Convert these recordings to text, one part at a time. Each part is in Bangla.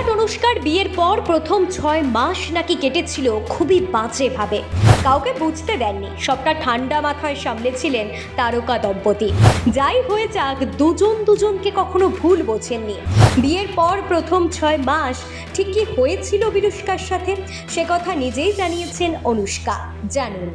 বিরাট অনুষ্কার বিয়ের পর প্রথম ছয় মাস নাকি কেটেছিল খুবই বাজেভাবে কাউকে বুঝতে দেননি, সবটা ঠান্ডা মাথায় সামলেছিলেন তারকা দম্পতি। যাই হয়ে যাক, দুজন দুজনকে কখনো ভুল বোঝেননি। বিয়ের পর প্রথম ছয় মাস ঠিক কি হয়েছিল বিরুষ্কার সাথে, সে কথা নিজেই জানিয়েছেন অনুষ্কা। জানুন।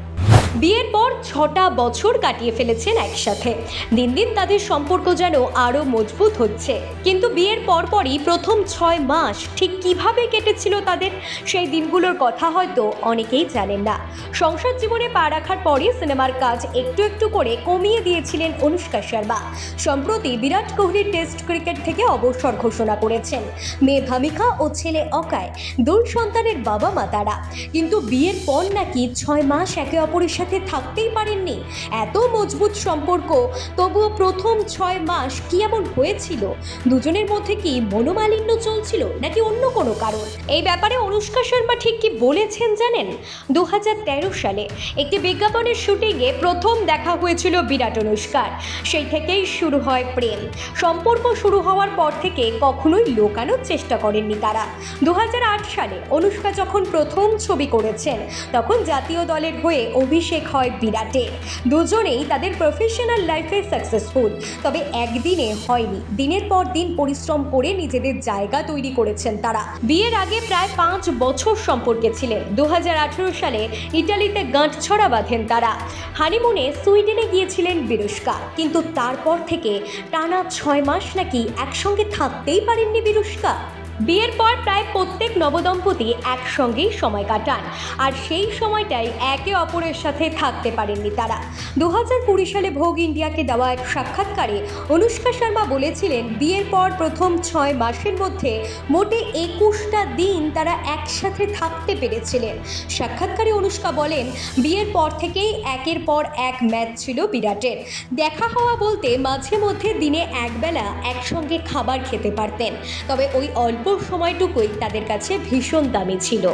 বিয়ের পর ছটা বছর কাটিয়ে ফেলেছেন একসাথে। দিন দিন তাদের সম্পর্ক যেন আরও মজবুত হচ্ছে। কিন্তু বিয়ের পরপরই প্রথম ছয় মাস ঠিক কীভাবে কেটেছিল তাদের সেই দিনগুলোর কথা হয়তো অনেকেই জানেন না। সংসার জীবনে পা রাখার পরই সিনেমার কাজ একটু একটু করে কমিয়ে দিয়েছিলেন অনুষ্কা শর্মা। সম্প্রতি বিরাট কোহলির টেস্ট ক্রিকেট থেকে অবসর ঘোষণা করেছেন। মেয়ে ভামিকা ও ছেলে অকায়, দুই সন্তানের বাবা মা তারা। কিন্তু বিয়ের পর নাকি ছয় মাস একে অপরের সাথে থাকতেই পারেননি। এত মজবুত সম্পর্ক, তবুও প্রথম ছয় মাস কি এমন হয়েছিল? দুজনের মধ্যে কি মনোমালিন্য চলছিল, নাকি অন্য কোনো কারণ? এই ব্যাপারে অনুষ্কা শর্মা ঠিক কি বলেছেন জানেন? দু হাজার তেরো সালে একটি বিজ্ঞাপনের শুটিংয়ে প্রথম দেখা হয়েছিল বিরাট অনুষ্কার। সেই থেকেই শুরু হয় প্রেম। সম্পর্ক শুরু হওয়ার পর থেকে কখনোই লোকানোর চেষ্টা করেননি তারা। দু হাজার আট সালে অনুষ্কা যখন প্রথম ছবি করেছেন, তখন জাতীয় দলের হয়ে অভিষেক হয় বিরাটের দুজনেই তাদের প্রফেশনাল লাইফে সাকসেসফুল তবে একদিনে হয়নি। দিনের পর দিন পরিশ্রম করে নিজেদের জায়গা তৈরি করেছেন তারা। বিয়ের আগে প্রায় পাঁচ বছর সম্পর্কে ছিলেন। দু হাজার আঠারো সালে ইটালিতে গাঁটছড়া বাঁধেন তারা। হানিমুনে সুইডেনে গিয়েছিলেন বিরুষ্কা কিন্তু তারপর থেকে টানা ছয় মাস নাকি একসঙ্গে থাকতেই পারেননি বিরুষ্কা বিয়ের পর প্রায় প্রত্যেক নবদম্পতি একসঙ্গেই সময় কাটান। আর সেই সময়টাই একে অপরের সাথে থাকতে পারেননি তারা। দু হাজার কুড়ি সালে ভোগ ইন্ডিয়াকে দেওয়া এক সাক্ষাৎকারে অনুষ্কা শর্মা বলেছিলেন, বিয়ের পর প্রথম ছয় মাসের মধ্যে মোটে একুশটা দিন তারা একসাথে থাকতে পেরেছিলেন। সাক্ষাৎকারে অনুষ্কা বলেন, বিয়ের পর থেকেই একের পর এক ম্যাচ ছিল বিরাটের। দেখা হওয়া বলতে মাঝে মধ্যে দিনে একবেলা একসঙ্গে খাবার খেতে পারতেন। তবে ওই সময়টুকুই তাদের কাছে ভীষণ দামি ছিল।